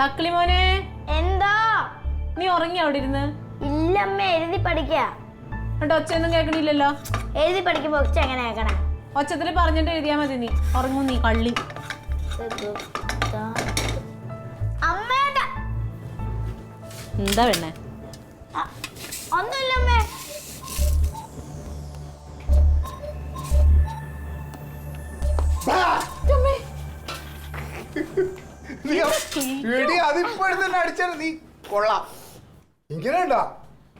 തക്കിളി മോനെ എന്താ? നീ ഉറങ്ങി അവിടെ ഇരുന്ന്? ഇല്ലമ്മ എഴുതി പഠിക്ക. എന്നിട്ട് ഒച്ചയൊന്നും കേൾക്കണില്ലല്ലോ? എഴുതി പഠിക്കുമ്പോ ഒച്ച എങ്ങനെ ആക്കണേ ഒച്ചത്തിൽ പറഞ്ഞിട്ട് എഴുതിയാ മതി നീ. ഉറങ്ങും നീ കള്ളി. എന്താ? പെണ്ണേ? ഒന്നുമില്ലമ്മേ നീ എടി അതിപ്പോഴും തന്നെ അടിച്ചാൽ നീ കൊള്ളാം. ഇങ്ങനെ ഉണ്ടോ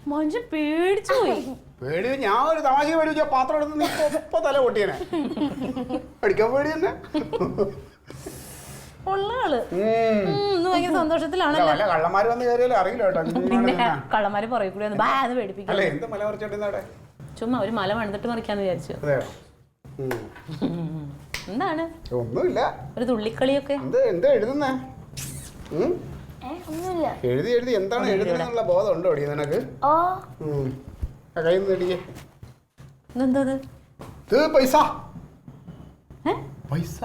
മഞ്ജു പേടിച്ചു പോയി. പേടി ഞാൻ ഒരു തമാശ പേടിച്ച പാത്രം എടുത്ത് നീ ഇപ്പൊ- തല പൊട്ടിയനെ. അടിക്കാൻ പേടി തന്നെ. ഭയങ്കര അല്ല, സന്തോഷത്തിലാണല്ലോ കള്ളന്മാര് വന്ന് കയറിയാലും അറിയില്ല കേട്ടോ പിന്നെ കള്ളന്മാര് പുറകെ കൂടി വന്ന് ബാ എന്ന് പേടിപ്പിക്കും. അല്ലേ എന്ത് മല മറിച്ചോണ്ടിരുന്ന അവിടെ? ചുമ്മാ ഒരു മല മണന്നിട്ട് മറിക്കാന്ന് വിചാരിച്ചു. എന്താണ്? ഒന്നുമില്ല. ഒരു തുള്ളിക്കളിയൊക്കെ? എന്ത് എന്താ എഴുതുന്നേ? എഴുതി എഴുതി. എന്താണ് എഴുതുന്നുള്ള ബോധം ഉണ്ടോ അടി നിനക്ക്? കയ്യിൽ നിന്ന്? ഇത് പൈസ? പൈസ.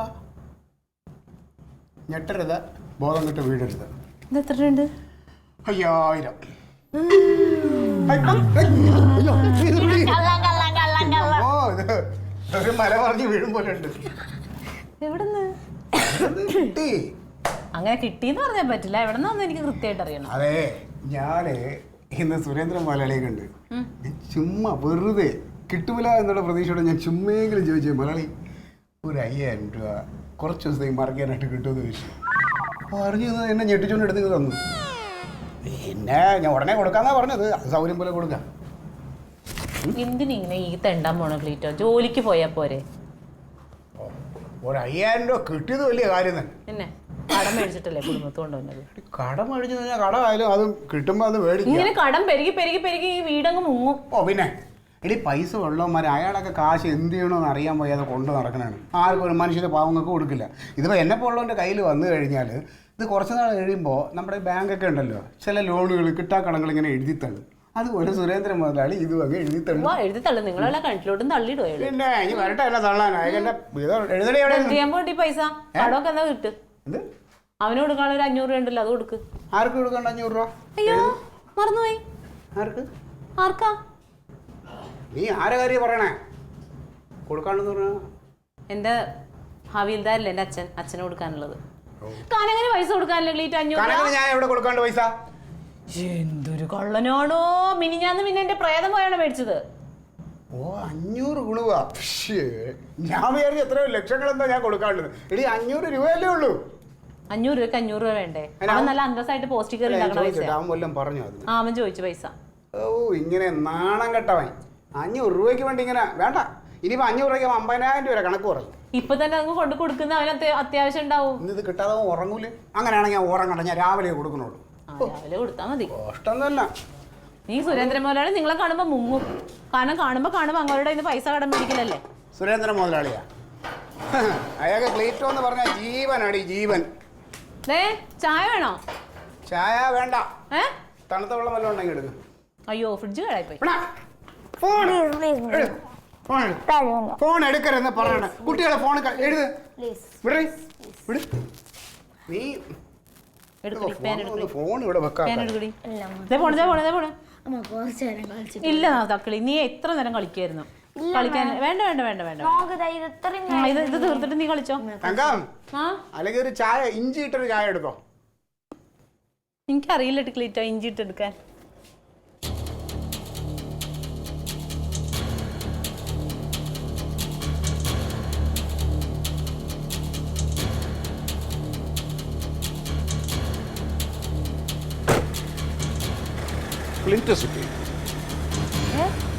ഞെട്ടരുത്. ബോധം കിട്ട് വീടരുത്. ഇതെത്രണ്ട് അയ്യായിരം. ഒരു മല പറഞ്ഞ് വീഴും പോലെ ഉണ്ട്. എവിടുന്ന് കിട്ടി? അങ്ങനെ കിട്ടിയെന്ന് പറഞ്ഞാൽ പറ്റില്ല. എവിടെ നിന്നാന്ന് എനിക്ക് കൃത്യമായിട്ട് അറിയണം. അതെ ഞാൻ ഇന്ന് സുരേന്ദ്രൻ മലയാളിയെ കണ്ട് ഞാൻ ചുമ്മാ വെറുതെ കിട്ടൂല എന്നുള്ള പ്രതീക്ഷയോടെ ഞാൻ ചുമ്മെങ്കിലും ചോദിച്ചു മലയാളി ഒരു അയ്യായിരം രൂപ കുറച്ച് ദിവസത്തേക്ക് മറക്കാനായിട്ട് കിട്ടുമെന്ന് ചോദിച്ചു. അപ്പൊ അറിഞ്ഞു എന്നെ ഞെട്ടിച്ചുകൊണ്ട് എടുത്തു തന്നു. പിന്നെ ഞാൻ ഉടനെ കൊടുക്കാന്നാ പറഞ്ഞത്. അത് സൗകര്യം പോലെ കൊടുക്കാം. എന്തിനിങ്ങനെ ഈ തെണ്ടാൻ പോണ ക്ലീറ്റോ? ജോലിക്ക് പോയാ പോരെ. ഒരു അയ്യായിരം രൂപ കിട്ടിയത് വലിയ കാര്യം തന്നെ. പിന്നെ? കടം മേടിച്ചിട്ടല്ലേ കുടുംബത്ത് കൊണ്ടുവന്നത്? കടം മേടിച്ചു കഴിഞ്ഞാൽ കടമായാലും അത് കിട്ടുമ്പോൾ അത് മേടിക്കാം. ഇങ്ങനെ കടം പെരുകി പെരുകി പെരുകി ഈ വീടങ്ങ് മുങ്ങും. ഓ പിന്നെ. ഇനി പൈസ ഉള്ളവന്മാർ അയാളൊക്കെ കാശ് എന്ത് ചെയ്യണമെന്ന് അറിയാൻ വയ്യാതെ കൊണ്ടു നടക്കണാണ്. ആർക്കും ഒരു മനുഷ്യന് പാവങ്ങൾക്ക് കൊടുക്കില്ല. ഇതിപ്പോൾ എന്നെ പോലുള്ളവന്റെ കയ്യിൽ വന്നു കഴിഞ്ഞാൽ ഇത് കുറച്ച് നാൾ കഴിയുമ്പോൾ നമ്മുടെ ബാങ്കൊക്കെ ഉണ്ടല്ലോ ചില ലോണുകൾ കിട്ടാക്കടങ്ങൾ ഇങ്ങനെ എഴുതി തള്ളും അതുപോലെ സുരേന്ദ്രൻ മുതലാളി ഇതും അങ്ങ് എഴുതി തള്ളും വാ എഴുതി തള്ളു നിങ്ങളെല്ലാം കണ്ടിലോട്ടും തള്ളിയിടുവോ എഴുതി പിന്നെ ഇനി വരട്ടെ എന്നെ തള്ളാനായി എഴുതണേ എവിടെ ചെയ്യാൻ പോയിട്ട് പൈസ? കടമൊക്കെ എന്നാ കിട്ട് എന്ത്? അവന് കൊടുക്കാനുള്ള ഒരു അഞ്ഞൂറ് രൂപ ഉണ്ടല്ലോ അത് കൊടുക്ക്. ആർക്ക് കൊടുക്കണ്ട അഞ്ഞൂറ് രൂപ? അയ്യോ മറന്നുപോയി. ആർക്ക്? ആർക്കാ? നീ ആരെ കാര്യം പറയണേ? കൊടുക്കാണ്ടെന്ന് പറഞ്ഞ? എന്റെ ഹവീൽദാരല്ലേ എന്റെ അച്ഛൻ അച്ഛന് കൊടുക്കാനുള്ളത്. കാനങ്ങനെ പൈസ കൊടുക്കാനല്ലേ അഞ്ഞൂറ് രൂപ? ഞാൻ എവിടെ കൊടുക്കാണ്ട് പൈസ? എന്തൊരു കള്ളനാണോ? മിനിഞ്ഞാന്ന് പിന്നെ എന്റെ പ്രേതം പോയാണ് മേടിച്ചത്. ഓ അഞ്ഞൂറ് ഗുണുവാ. ഞാൻ വിചാരിച്ചു എത്രയോ ലക്ഷങ്ങൾ എന്താ ഞാൻ കൊടുക്കാനുള്ളത്. എടി അഞ്ഞൂറ് രൂപയല്ലേ ഉള്ളൂ. അഞ്ഞൂറ് രൂപക്ക് അഞ്ഞൂറ് രൂപ വേണ്ടേ? അവൻ നല്ല അന്തസ്സായിട്ട് പോസ്റ്റ് കയറി ഉണ്ടാക്കണ പൈസ അവൻ വല്ലതും പറഞ്ഞു ആ അവൻ ചോദിച്ചു പൈസ. ഓ ഇങ്ങനെ നാണം കെട്ടവൻ. അഞ്ഞൂറ് രൂപയ്ക്ക് വേണ്ടി ഇങ്ങനെ വേണ്ട. ഇനിയിപ്പോ അഞ്ഞൂറ് രൂപയ്ക്ക് അമ്പതിനായിരം രൂപ കണക്ക് പറഞ്ഞു. ഇപ്പൊ തന്നെ അങ്ങ് കൊണ്ട് കൊടുക്കുന്ന അവന് അത്യാവശ്യം ഉണ്ടാവും. ഇന്ന് ഇത് കിട്ടാതെ അവൻ ഉറങ്ങൂലേ. അങ്ങനെയാണെങ്കിൽ ഞാൻ ഉറങ്ങണ്ട ഞാൻ രാവിലെ കൊടുക്കണുള്ളൂ. ആ, രാവിലെ കൊടുത്താ മതി. കഷ്ടം തന്നെ നീ സുരേന്ദ്രൻ മുതലാളി നിങ്ങളെ കാണുമ്പോ മുങ്ങും. കാരണം കാണുമ്പോ കാണുമ്പോ അങ്ങോട്ട് ഇന്ന് പൈസ കടം മേടിക്കില്ലല്ലേ സുരേന്ദ്രൻ മുതലാളിയാ അയാൾക്ക് ക്ലീറ്റോ എന്ന് പറഞ്ഞ ജീവനാടി ജീവൻ. ദേ ചായ വേണോ? ചായ വേണ്ട. ഏ? തണുത്ത വെള്ളം വല്ലതും ഉണ്ടെങ്കിൽ എടുക്ക്. അയ്യോ ഫ്രിഡ്ജ് കേടായിപ്പോയി ഇവിടെ. ഫോൺ എട്. ഫോൺ എടു. ഫോൺ എടുക്കരുതെന്ന് പറയണ. കുട്ടികളെ ഫോൺ എഴുത്. പ്ലീസ് വിടേ. വിട്. നീ എടുക്കടി പേൻ എടുക്കടി ഫോൺ ഇവിടെ വെക്കാം പേൻ എടുക്കടി ഇല്ല ദേ പോണേ ദേ പോണേ ദേ പോണേ. അമ്മ കുറച്ച് നേരം കളിച്ചിട്ട് ഇല്ല തക്കളി നീ എത്ര നേരം കളിക്കായിരുന്നു? കളിക്കാൻ? വേണ്ട വേണ്ട വേണ്ട വേണ്ട. ഇത് ഇത് തീർത്തിട്ട് നീ കളിച്ചോ? തങ്കം ആ? അല്ലെങ്കിൽ ഒരു ചായ ഇഞ്ചി ഇട്ടൊരു ചായ എടുത്തോ? എനിക്കറിയില്ല ടിക്ലിറ്റോ ഇഞ്ചി ഇട്ടെടുക്കാൻ. ക്ലീറ്റസ് ഇല്ലേ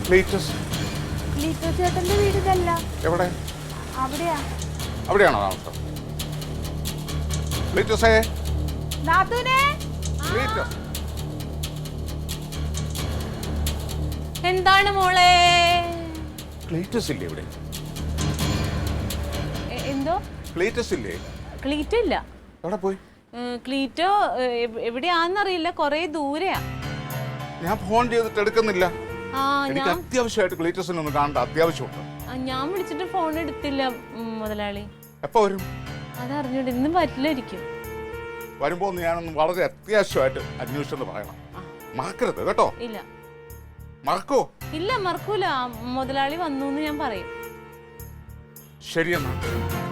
ക്ലീറ്റസ് ലീറ്റോ ചേട്ടന്റെ വീട് ഇതല്ല എവിടെ? അവിടെയാ. അവിടെയാണോ താമസം നാത്തൂനെ? എന്താണ് മോളെ? ക്ലീറ്റസ് ഇല്ലേ ഇവിടെ എന്തോ? ക്ലീറ്റസ് ഇല്ലേ ക്ലീറ്റോ ഇല്ല എവിടെ പോയി? ക്ലീറ്റോ ഏ, എവ്- എവിടെയാന്നറിയില്ല കൊറേ ദൂരെയാ. ഞാൻ ഫോൺ ചെയ്തിട്ട് എടുക്കുന്നില്ല. എനിക്ക് അത്യാവശ്യമായിട്ട് ക്ലീറ്റസിനെ ഒന്ന് കാണേണ്ട അത്യാവശ്യമുണ്ട്. ആ, ഞാൻ വിളിച്ചിട്ട് ഫോൺ എടുത്തില്ല ഉം, മുതലാളി. എപ്പോ വരും? അതറിഞ്ഞൂടെ ഇന്നും പറ്റില്ലായിരിക്കും. വരുമ്പോൾ ഒന്ന് ഞാനൊന്ന് വളരെ അത്യാവശ്യമായിട്ട് അന്വേഷിച്ചെന്ന് പറയണം. മറക്കരുത് കേട്ടോ. ഇല്ല. മറക്കോ? ഇല്ല മറക്കൂല. മുതലാളി വന്നു എന്ന് ഞാൻ പറയും. ശരിയെന്നാ.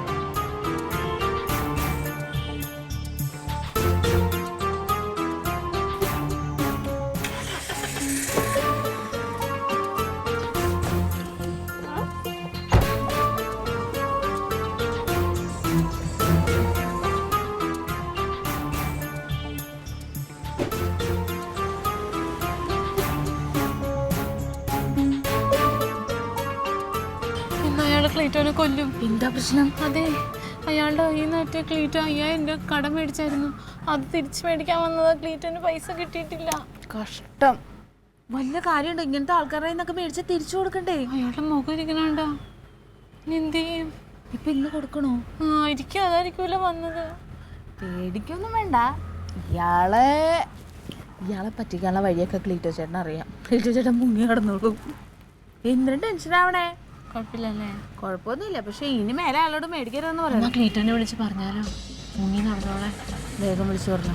ക്ലീറ്റോനെ കൊല്ലും. എന്താ പ്രശ്നം? അതെ അയാളുടെ കയ്യിൽ നിന്ന് ഒറ്റ ക്ലീറ്റോ അയ്യായിരം രൂപ കടം മേടിച്ചായിരുന്നു. അത് തിരിച്ചു മേടിക്കാൻ വന്നത് ക്ലീറ്റോന് പൈസ കിട്ടിയിട്ടില്ല. കഷ്ടം. വലിയ കാര്യമുണ്ട്? ഇങ്ങനത്തെ ആൾക്കാരുടെ നിന്നൊക്കെ മേടിച്ച് തിരിച്ചു കൊടുക്കണ്ടേ? അയാളുടെ മുഖം ഇരിക്കണുണ്ടോ? ഇനി എന്ത് ചെയ്യും? ഇപ്പൊ ഇന്ന് കൊടുക്കണോ? ആ ഇരിക്കും അതായിരിക്കൂല വന്നത്. പേടിക്കൊന്നും വേണ്ട. ഇയാളെ ഇയാളെ പറ്റിക്കാനുള്ള വഴിയൊക്കെ ക്ലീറ്റോ ചേട്ടൻ അറിയാം ക്ലീറ്റോ ചേട്ടൻ മുങ്ങി കിടന്നോളൂ. എന്തിനും ടെൻഷൻ ആവണേ കുഴപ്പമില്ലല്ലേ? കുഴപ്പമൊന്നുമില്ല. പക്ഷെ ഇനി മേലെ ആളോട് മേടിക്കരുതെന്ന് പറയാം ക്ലീറ്റോനെ വിളിച്ച് പറഞ്ഞാലോ? മുങ്ങി നടന്നോളെ. വേഗം വിളിച്ചു പറഞ്ഞോ.